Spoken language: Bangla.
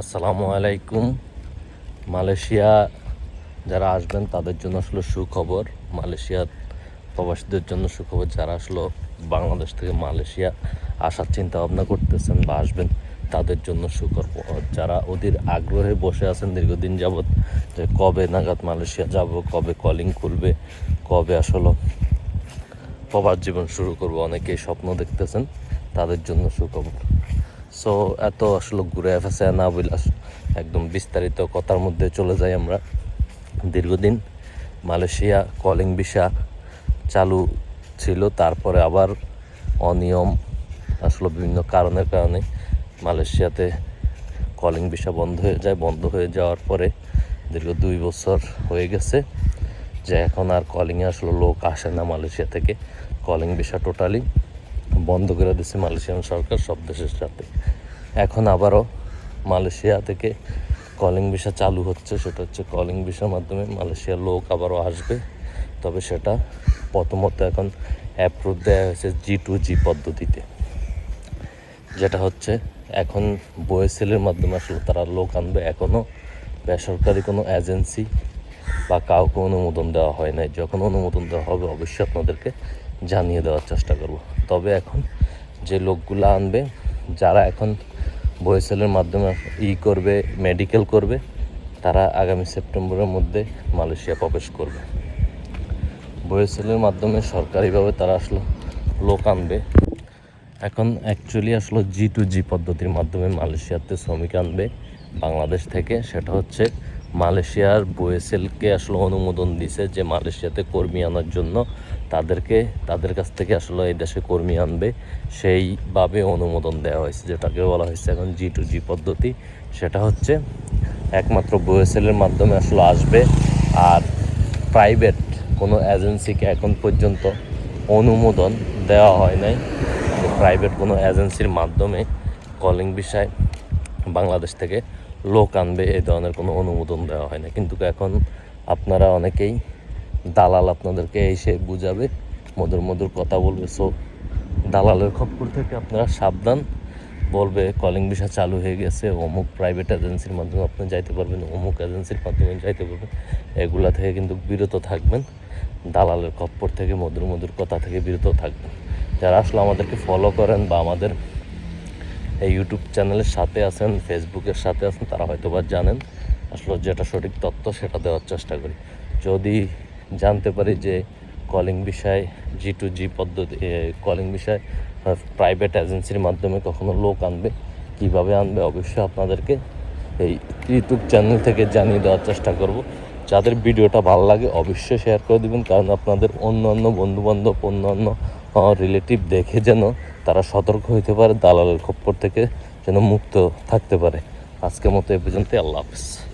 আসসালামু আলাইকুম। মালয়েশিয়া যারা আসবেন, তাদের জন্য আসলে সুখবর। মালয়েশিয়ার প্রবাসীদের জন্য সুখবর, যারা আসলো বাংলাদেশ থেকে মালয়েশিয়া আসার চিন্তা ভাবনা করতেছেন বা আসবেন, তাদের জন্য সুখবর। যারা ওদের আগ্রহে বসে আছেন দীর্ঘদিন যাবৎ, যে কবে নাগাদ মালয়েশিয়া যাব, কবে কলিং খুলবে, কবে আসলে প্রবাস জীবন শুরু করব, অনেকেই স্বপ্ন দেখতেছেন, তাদের জন্য সুখবর। সো এত আসলে ঘুরে ফেসে না বলে একদম বিস্তারিত কথার মধ্যে চলে যাই আমরা। দীর্ঘদিন মালয়েশিয়া কলিং ভিসা চালু ছিল, তারপরে আবার অনিয়ম আসলে বিভিন্ন কারণের কারণে মালয়েশিয়াতে কলিং ভিসা বন্ধ হয়ে যায়। বন্ধ হয়ে যাওয়ার পরে দীর্ঘ দুই বছর হয়ে গেছে যে এখন আর কলিংয়ে আসলে লোক আসে না মালয়েশিয়া থেকে। কলিং ভিসা টোটালি বন্ধ করে দিচ্ছে মালয়েশিয়ান সরকার সব দেশের সাথে। এখন আবারও মালয়েশিয়া থেকে কলিং ভিসা চালু হচ্ছে, সেটা হচ্ছে কলিং ভিসার মাধ্যমে মালয়েশিয়ার লোক আবারও আসবে। তবে সেটা প্রথমত এখন অ্যাপ্রুভ দেওয়া হয়েছে জি টু জি পদ্ধতিতে। যেটা হচ্ছে এখন বয়েসেলের মাধ্যমে আসলে তারা লোক আনবে। এখনও বেসরকারি কোনো এজেন্সি বা কাউকে অনুমোদন দেওয়া হয় নাই। যখন অনুমোদন দেওয়া হবে, অবশ্যই আপনাদেরকে জানিয়ে দেওয়ার চেষ্টা করব। তবে এখন যে লোকগুলো আনবে, যারা এখন বয়েসেলের মাধ্যমে ই করবে মেডিকেল করবে, তারা আগামী সেপ্টেম্বরের মধ্যে মালয়েশিয়া প্রবেশ করবে। বয়েসেলের মাধ্যমে সরকারিভাবে তারা আসলে, লোক আনবে। এখন অ্যাকচুয়ালি আসলে জি টু জি পদ্ধতির মাধ্যমে মালয়েশিয়াতে শ্রমিক আনবে, বাংলাদেশ থেকে, সেটা হচ্ছে মালয়েশিয়ার বোয়েসেলকে আসলে অনুমোদন দিছে যে মালয়েশিয়াতে কর্মী আনার জন্য তাদেরকে, তাদের কাছ থেকে আসলে এই দেশে কর্মী আনবে। সেইভাবে অনুমোদন দেওয়া হয়েছে যেটাকে বলা হয়েছে এখন জি টু জি পদ্ধতি। সেটা হচ্ছে একমাত্র বোয়েসেলের মাধ্যমে আসলে আসবে আর প্রাইভেট কোনো এজেন্সিকে এখন পর্যন্ত অনুমোদন দেওয়া হয় নাই। প্রাইভেট কোনো এজেন্সির মাধ্যমে কলিং বিষয় বাংলাদেশ থেকে লোক আনবে এই ধরনের কোনো অনুমোদন দেওয়া হয় না। কিন্তু এখন আপনারা অনেকেই দালাল আপনাদেরকে এসে বুঝাবে, মধুর মধুর কথা বলবে। সো দালালের খপ্পর থেকে আপনারা সাবধান। বলবে কলিং ভিসা চালু হয়ে গেছে, অমুক প্রাইভেট এজেন্সির মাধ্যমে আপনি যাইতে পারবেন, অমুক এজেন্সির মাধ্যমে যাইতে পারবেন। এগুলা থেকে কিন্তু বিরত থাকবেন। দালালের খপ্পর থেকে, মধুর মধুর কথা থেকে বিরত থাকবেন। যারা আসলে আমাদেরকে ফলো করেন বা আমাদের এই ইউটিউব চ্যানেলের সাথে আছেন ফেসবুকের সাথে আছেন, তারা হয়তো বা জানেন। আসলে যেটা সঠিক তথ্য সেটা দেওয়ার চেষ্টা করি। যদি জানতে পারি যে কলিং বিষয় জি টু জি পদ্ধতি কলিং বিষয় প্রাইভেট এজেন্সির মাধ্যমে কখনো লোক আনবে, কীভাবে আনবে, অবশ্যই আপনাদেরকে এই ইউটিউব চ্যানেল থেকে জানিয়ে দেওয়ার চেষ্টা করব। যাদের ভিডিওটা ভালো লাগে, অবশ্যই শেয়ার করে দিবেন, কারণ আপনাদের অন্য অন্য বন্ধুবান্ধব অন্য অন্য রিলেটিভ দেখে যেন তারা সতর্ক হইতে পারে, দালালের খপ্পর থেকে যেন মুক্ত থাকতে পারে। আজকের মতো এ পর্যন্ত আল্লাহ হাফিজ।